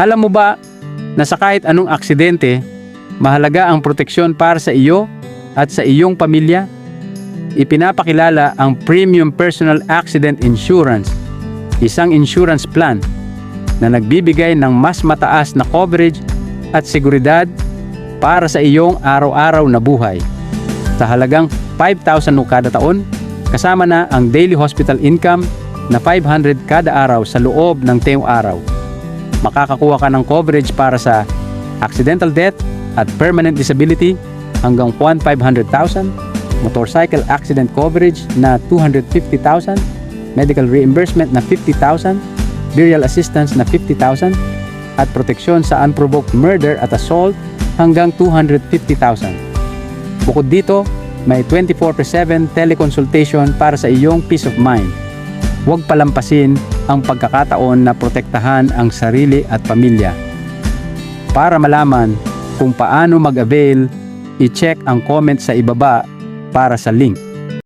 Alam mo ba na sa kahit anong aksidente, mahalaga ang proteksyon para sa iyo at sa iyong pamilya? Ipinapakilala ang Premium Personal Accident Insurance, isang insurance plan na nagbibigay ng mas mataas na coverage at seguridad para sa iyong araw-araw na buhay. Sa halagang 5,000 o kada taon, kasama na ang daily hospital income na 500 kada araw sa loob ng teyong araw. Makakakuha ka ng coverage para sa accidental death at permanent disability hanggang 1,500,000, motorcycle accident coverage na 250,000, medical reimbursement na 50,000, burial assistance na 50,000, at proteksyon sa unprovoked murder at assault hanggang 250,000. Bukod dito, may 24 per 7 teleconsultation para sa iyong peace of mind. Huwag palampasin ang pagkakataon na protektahan ang sarili at pamilya. Para malaman kung paano mag-avail, i-check ang comment sa ibaba para sa link.